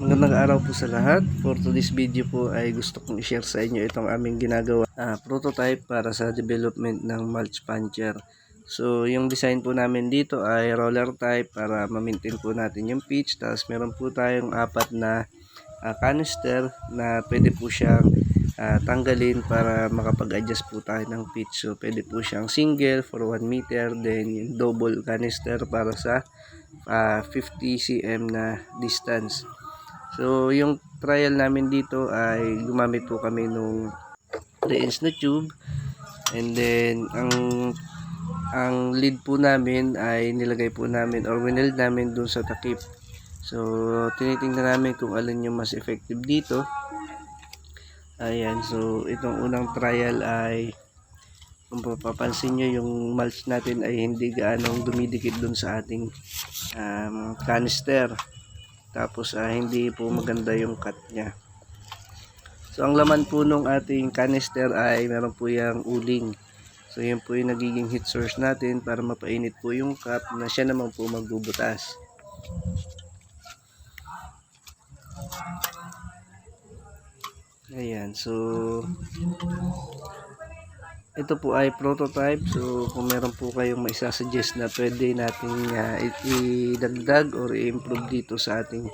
Magandang araw po sa lahat. For today's video po ay gusto kong i-share sa inyo itong aming ginagawa ah, prototype para sa development ng mulch puncher. So yung design po namin dito ay roller type para ma-maintain po natin yung pitch. Tapos meron po tayong apat na ah, canister na pwede po siyang ah, tanggalin para makapag-adjust po tayo ng pitch. So pwede po siyang single for 1 meter. Then yung double canister para sa ah, 50 cm na distance. So, yung trial namin dito ay gumamit po kami nung 3 inch na tube. And then, ang ang lead po namin ay nilagay po namin or wineld namin dun sa takip. So, tinitingnan namin kung alin yung mas effective dito. Ayan, so itong unang trial ay kung papapansin nyo yung mulch natin ay hindi gaanong dumidikit dun sa ating um, canister tapos ah, hindi po maganda yung cut niya. So ang laman po nung ating canister ay meron po yung uling. So yun po yung nagiging heat source natin para mapainit po yung cup na siya naman po magbubutas. Ayan so ito po ay prototype. So kung meron po kayong maisasuggest na pwede nating uh, idagdag or i-improve dito sa ating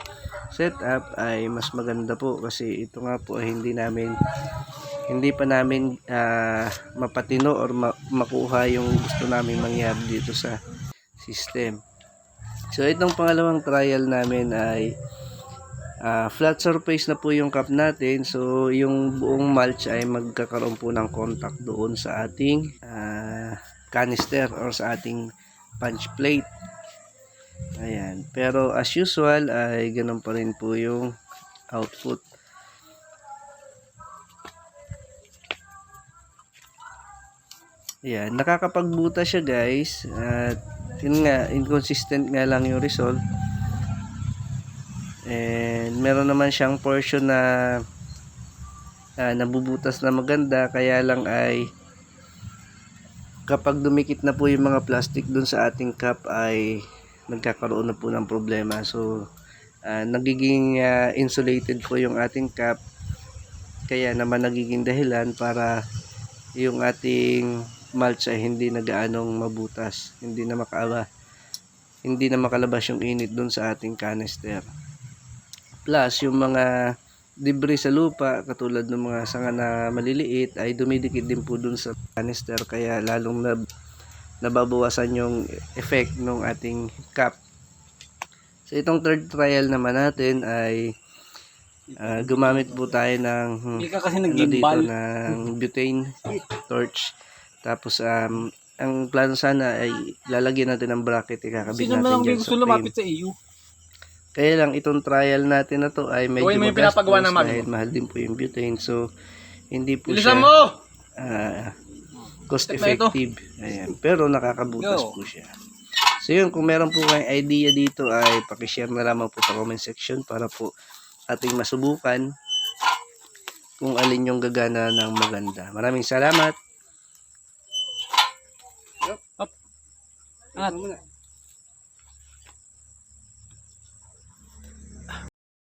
setup ay mas maganda po. Kasi ito nga po ay hindi namin hindi pa namin ah, mapatino or ma- makuha yung gusto namin mangyari dito sa system. So itong pangalawang trial namin ay Ah, flat surface na po yung cup natin. So, yung buong mulch ay magkakaroon po ng contact doon sa ating ah, canister or sa ating punch plate. Ayan. Pero as usual ay ganun pa rin po yung output. Ayan. Nakakapagbuta siya guys. At yun nga, inconsistent nga lang yung result. And meron naman siyang portion na ah, nabubutas na maganda. Kaya lang ay kapag dumikit na po yung mga plastic dun sa ating cup ay nagkakaroon na po ng problema. So ah, nagiging ah, insulated po yung ating cup. Kaya naman nagiging dahilan para yung ating mulch ay hindi na gaanong mabutas, hindi na makaala hindi na makalabas yung init dun sa ating canister plus yung mga debris sa lupa katulad ng mga sanga na maliliit ay dumidikit din po dun sa canister. Kaya lalong na nababawasan yung effect ng ating cap. So itong third trial naman natin ay ah, gumamit po tayo ng hmm, Hindi ka kasi ano dito ng butane torch. Tapos um, ang plano sana ay lalagyan natin ng bracket ikakabit Sino natin dyan sa frame lumapit sa iyo? Kaya lang itong trial natin na to ay medyo mo yung magastos pinapagawa mo. dahil mahal din po yung butane. So, hindi po Bilisan siya mo! ah, cost Step na ito. effective. Ayan. Pero nakakabutas Go. po siya. So yun, kung meron po kayong idea dito ay pakishare na lamang po sa comment section para po ating masubukan kung alin yung gagana ng maganda. Maraming salamat. Angat.